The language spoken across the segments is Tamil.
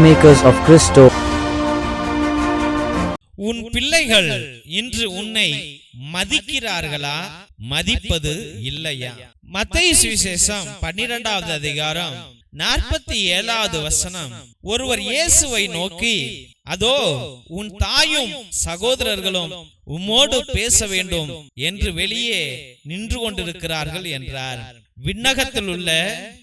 peacemakers of Christo. உன் பிள்ளைகள் இன்று உன்னை மதிக்கிறார்களா? மதிப்பது இல்லையா? மத்திய சுவிசேஷம் பன்னிரெண்டாவது அதிகாரம் நாற்பத்தி ஏழாவது வசனம். ஒருவர் இயேசுவை நோக்கி அதோ உன் தாயும் சகோதரர்களும் உம்மோடு பேச வேண்டும் என்று வெளியே நின்று கொண்டிருக்கிறார்கள் என்றார். விண்ணகத்தில் உள்ள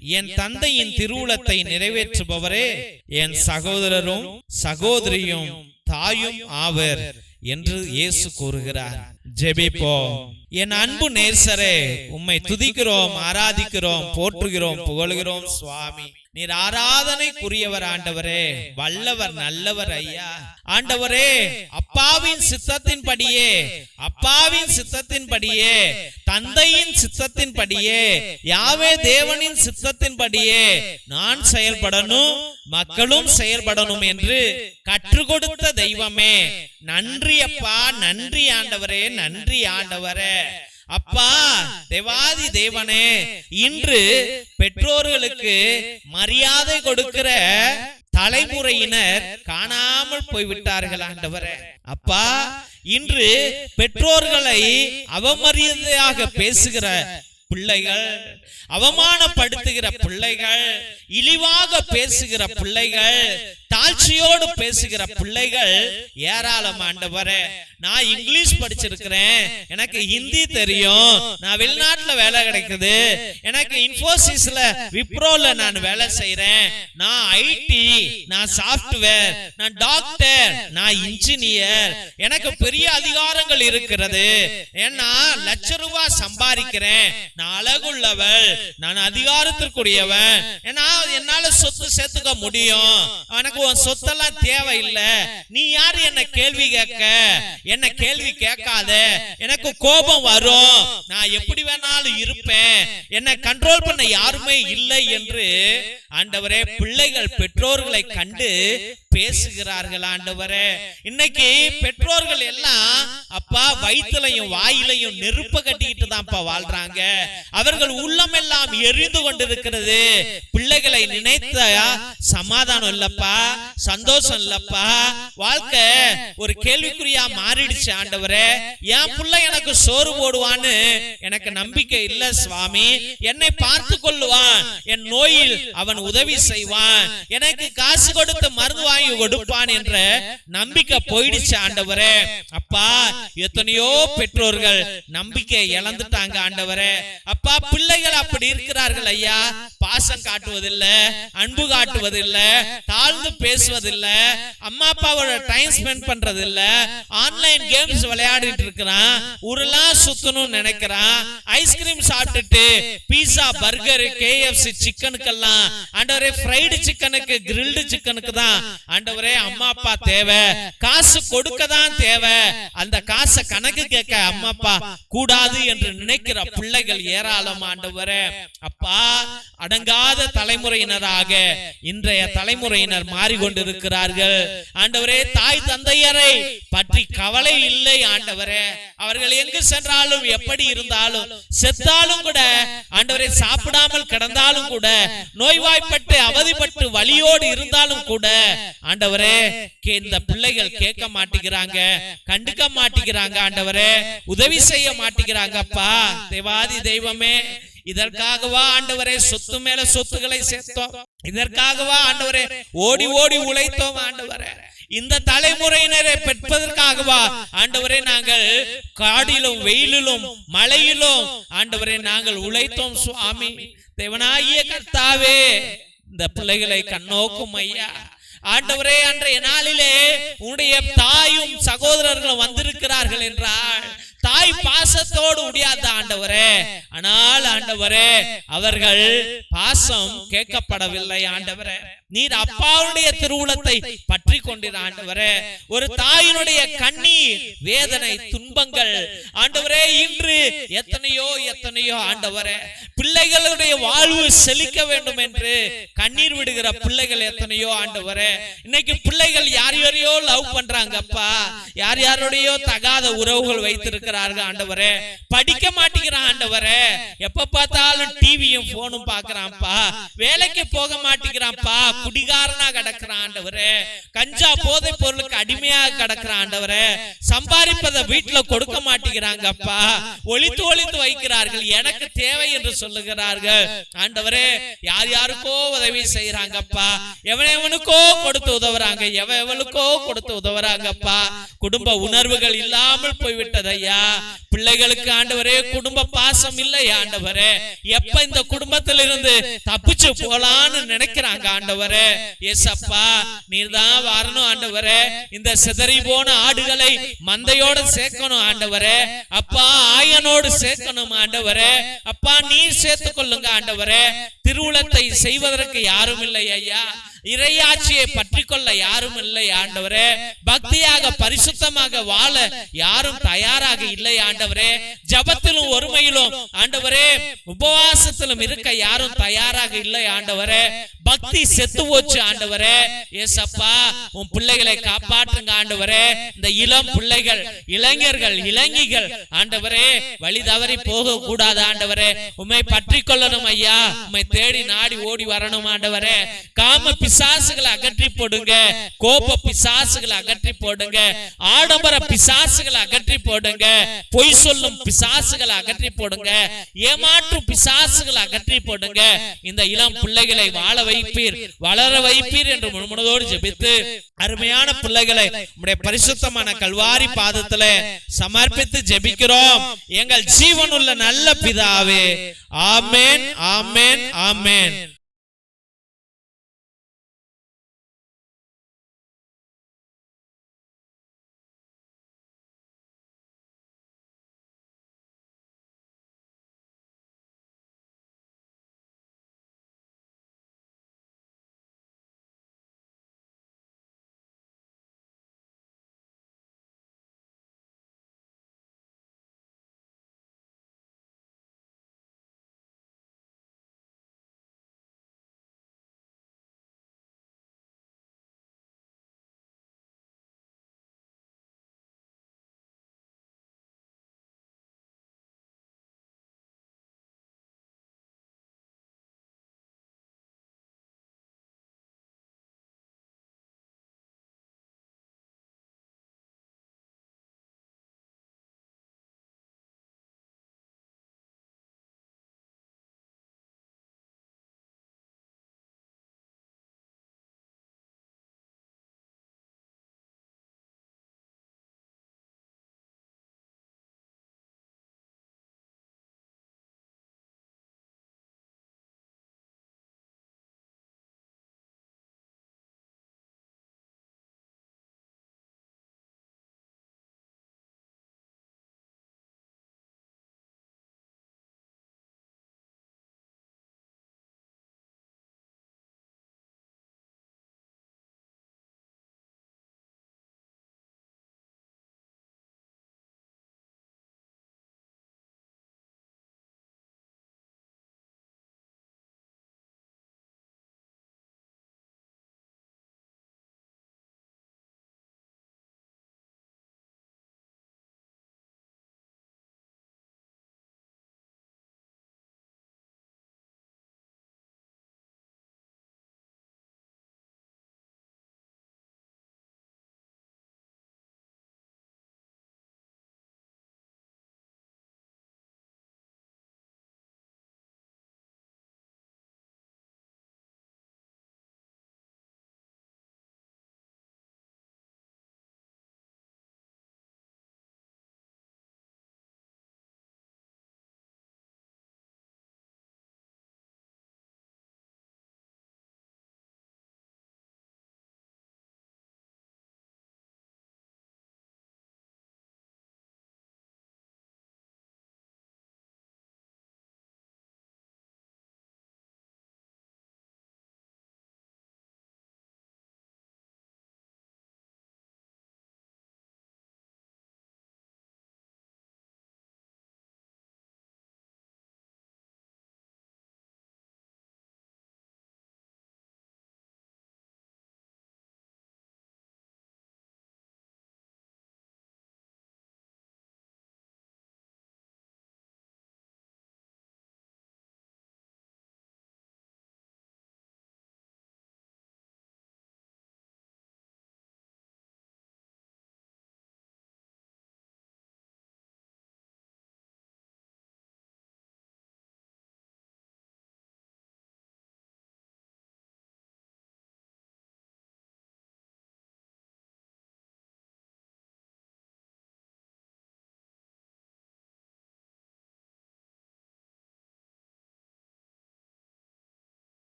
என் தந்தையின் திருவுளத்தை நிறைவேற்றுபவரே என் சகோதரரும் சகோதரியும் தாயும் ஆவர் என்று இயேசு கூறுகிறார். ஜெபிப்போம். என் அன்பு நேசரே உம்மை துதிக்கிறோம் ஆராதிக்கிறோம் போற்றுகிறோம் புகழ்கிறோம் சுவாமி. நீர் ஆராதனைக்குரியவர் ஆண்டவரே வல்லவர் நல்லவர் ஐயா. ஆண்டவரே அப்பாவின் சித்தத்தின்படியே அப்பாவின் சித்தத்தின்படியே தந்தையின் சித்தத்தின்படியே யாவே தேவனின் சித்தத்தின்படியே நான் செயல்படணும் மக்களும் செயல்படணும் என்று கற்றுக் கொடுத்த தெய்வமே. நன்றி அப்பா நன்றி ஆண்டவரே நன்றி ஆண்டவரே. அப்பா தேவாதி தேவனே இன்று பெற்றோர்களுக்கு மரியாதை கொடுக்கிற தலைமுறையினர் காணாமல் போய்விட்டார்கள் ஆண்டவரே. அப்பா இன்று பெற்றோர்களை அவமரியாதையாக பேசுகிற பிள்ளைகள் அவமானப்படுத்துகிற பிள்ளைகள் இழிவாக பேசுகிற பிள்ளைகள் தாழ்ச்சியோடு பேசுகிற பிள்ளைகள் ஏராளம் ஆண்டவரே நான் இங்கிலீஷ் படிச்சிருக்கிறேன் எனக்கு ஹிந்தி தெரியும் நான் வெளிநாட்டுல வேலை கிடைக்குது எனக்கு இன்ஃபோசிஸ்ல விப்ரோல நான் வேலை செய்யறேன் நான் ஐடி நான் சாஃப்ட்வேர் நான் டாக்டர் நான் இன்ஜினியர் எனக்கு பெரிய அதிகாரங்கள் இருக்கிறது. ஏன்னா லட்ச ரூபாய் சம்பாதிக்கிறேன் நான் அழகுள்ளவள் நான் அதிகாரத்திற்குரியவன். ஏன்னா என்னால சொத்து சேர்த்துக்க முடியும். எனக்கு உன் சொத்தெல்லாம் தேவையில்லை. நீ யாரு? என்ன கேள்வி கேட்க? என்ன கேள்வி கேட்காத? எனக்கு கோபம் வரும். நான் எப்படி வேணாலும் இருப்பேன். என்ன கண்ட்ரோல் பண்ண யாருமே இல்லை என்று ஆண்டவரே பிள்ளைகள் பெற்றோர்களை கண்டு பேசுகிறார்கள் ஆண்டவரே. இன்னைக்கு பெற்றோர்கள் எல்லாம் அப்பா வயிற்றுலையும் வாயிலையும் நெருப்ப கட்டிக்கிட்டு தான்ப்பா வாழ்றாங்க. அவர்கள் உள்ளம் எல்லாம் எரிந்து கொண்டிருக்கிறது. பிள்ளைகளை நினைத்த சமாதானம் இல்லப்பா சந்தோஷம் இல்லப்பா. வாழ்க்கை ஒரு கேள்விக்குறியா மாறிடுச்சு ஆண்டவரே. என் புள்ள எனக்கு சோறு போடுவான்னு எனக்கு நம்பிக்கை இல்ல சுவாமி. என்னை பார்த்து கொள்ளுவான். என் நோயில் அவன் உதவி செய்வான். எனக்கு காசு கொடுத்து மருந்து வாங்கி கொடுப்பான் என்ற நம்பிக்கை போயிடுச்சு ஆண்டவரே. அப்பா எத்தனையோ பெற்றோர்கள் நம்பிக்கை இழந்துட்டாங்க ஆண்டவரே. அப்பா பிள்ளைகள் அப்படி இருக்கிறார்கள் ஐயா. பாசம் காட்டுவதில்லை அன்பு காட்டுவதில்லை தாழ்ந்து பேசுவதில்ல அம்மா அப்பாவோட டைம் ஸ்பெண்ட் பண்றது இல்ல ஆன்லைன் கேம்ஸ் விளையாடிட்டு இருக்கிறான் உருளாம் சுத்தணும்னு நினைக்கிறான். ஐஸ்கிரீம் சாப்பிட்டுட்டு பீஸா பர்கர் கேஎஃப்சி சிக்கனுக்கெல்லாம் ஆண்டவரே ஃப்ரைடு சிக்கனுக்கு கிரில்டு சிக்கனுக்கு தான் ஆண்டவரே அம்மா அப்பா தேவை. காசு கொடுக்க தான் தேவை. அந்த காசை கணக்கு கேட்க அம்மா அப்பா கூடாது என்று நினைக்கிற பிள்ளைகள் ஏராளம் ஆண்டவரே. அப்பா அடங்காத தலைமுறையினராக இன்றைய தலைமுறையினர் மாறிக்கொண்டிருக்கிறார்கள். ஆண்டவரே தாய் தந்தையரை பற்றி கவலை இல்லை ஆண்டவரே. அவர்கள் எங்கு சென்றாலும் எப்படி இருந்தாலும் செத்தாலும் கூட ஆண்டவரை சாப்பிடாமல் கிடந்தாலும் கூட நோய்வாய்ப்பட்டு அவதிப்பட்டு வலியோடு இருந்தாலும் கூட ஆண்டவரே இந்த பிள்ளைகள் கேட்க மாட்டேங்கிறாங்க கண்டுக்க மாட்டேங்கிறாங்க ஆண்டவரே. உதவி செய்ய மாட்டேங்கிறாங்க அப்பா. தேவாதி தெய்வமே இதற்காகவா ஆண்டவரே சொத்து மேல சொத்துக்களை சேர்த்தோம்? இதற்காகவா ஆண்டவரே ஓடி ஓடி உழைத்தோம் ஆண்டவரே. இந்த தலைமுறையினரை பெற்பதற்காகவா ஆண்டவரே நாங்கள் காடிலும் வெயிலிலும் மழையிலும் ஆண்டவரே நாங்கள் உழைத்தோம் சுவாமி. தேவனாகிய கர்த்தாவே இந்த பிள்ளைகளை கண்ணோக்கும் ஐயா. ஆண்டவரே அன்றைய நாளிலே உடைய தாயும் சகோதரர்களும் வந்திருக்கிறார்கள் என்றால் தாய் பாசத்தோடு முடியாத ஆண்டவரே? ஆனால் ஆண்டவரே அவர்கள் பாசம் கேட்கப்படவில்லை ஆண்டவரே. நீர் அப்பாவுடைய திருவுளத்தை பற்றி கொண்டிரு ஆண்டவரே. ஒரு தாயினுடைய கண்ணீர் வேதனை துன்பங்கள். ஆண்டவரே இன்று எத்தனையோ எத்தனையோ ஆண்டவரே. பிள்ளைகளுடைய வாழ்வு செழிக்க வேண்டும் என்று கண்ணீர் விடுகிற பிள்ளைகள் எத்தனையோ ஆண்டவரே. இன்னைக்கு பிள்ளைகள் யார் யாரையோ லவ் பண்றாங்கப்பா. யார் யாரோடையோ தகாத உறவுகள் வைத்திருக்கிறாங்க இருக்கிறார்கள் ஆண்டவரே. படிக்க மாட்டேங்கிறான் ஆண்டவரே. எப்ப பார்த்தாலும் டிவியும் போனும் பாக்குறான்ப்பா வேலைக்கு போக மாட்டேங்கிறான்ப்பா. குடிகாரனா கிடக்குறான் கஞ்சா போதை பொருளுக்கு அடிமையாக கிடக்குறான் சம்பாதிப்பதை வீட்டுல கொடுக்க மாட்டேங்கிறாங்கப்பா. ஒளித்து ஒழித்து வைக்கிறார்கள். எனக்கு தேவை என்று சொல்லுகிறார்கள். ஆண்டவரே யார் யாருக்கோ உதவி செய்யறாங்கப்பா எவன் எவனுக்கோ கொடுத்து உதவுறாங்க. எவன் எவனுக்கோ கொடுத்து உதவுறாங்கப்பா. குடும்ப உணர்வுகள் இல்லாமல் போய்விட்டதையா பிள்ளைகளுக்கு ஆண்டவரே குடும்ப பாசம் இல்லை ஆண்டவரே. எப்ப இந்த குடும்பத்திலிருந்து தப்பிச்சு போலான்னு நினைக்கிறாங்க ஆண்டவரே. ஏசப்பா நீர்தான் வரணும் ஆண்டவரே. இந்த சிதறி போன ஆடுகளை மந்தையோட சேர்க்கணும் ஆண்டவரே. அப்பா ஆயனோடு சேர்க்கணும் ஆண்டவரே. அப்பா நீர் சேர்த்து கொள்ளுங்க ஆண்டவரே. திருவுளத்தை செய்வதற்கு யாரும் இல்லை ஐயா. இறையாட்சியை பற்றி கொள்ள யாரும் இல்லை ஆண்டவரே. பக்தியாக பரிசுத்தமாக வாழ யாரும் தயாராக இல்லை ஆண்டவரே. ஜபத்திலும் ஒருமையிலும் ஆண்டவரே உபவாசத்திலும் இருக்க யாரும் தயாராக இல்லை ஆண்டவரே. பக்தி செத்து போச்சு ஆண்டவரே. ஏசப்பா உன் பிள்ளைகளை காப்பாற்றுங்க ஆண்டவரே. இந்த இளம் பிள்ளைகள் இளைஞர்கள் இளைஞிகள் ஆண்டவரே வழி தவறி போக கூடாது ஆண்டவரே. உண்மை பற்றி கொள்ளணும் ஐயா. உண்மை தேடி நாடி ஓடி வரணும் ஆண்டவரே. காம பிசாசுகளை அகற்றி போடுங்க. கோப பிசாசுகளை அகற்றி போடுங்க. ஆடம்பர பிசாசுகளை அகற்றி போடுங்க. பொய் சொல்லும் பிசாசுகளை அகற்றி போடுங்க. ஏமாற்றும் பிசாசுகளை அகற்றி போடுங்க. இந்த இளம் பிள்ளைகளை வாழ வைப்பீர். வளர வைப்பீர் என்று முழுமனதோடு ஜெபித்து அருமையான பிள்ளைகளை நம்முடைய பரிசுத்தமான கல்வாரி பாதத்துல சமர்ப்பித்து ஜெபிக்கிறோம். எங்கள் ஜீவனுள்ள நல்ல பிதாவே. ஆமேன் ஆமேன் ஆமேன்.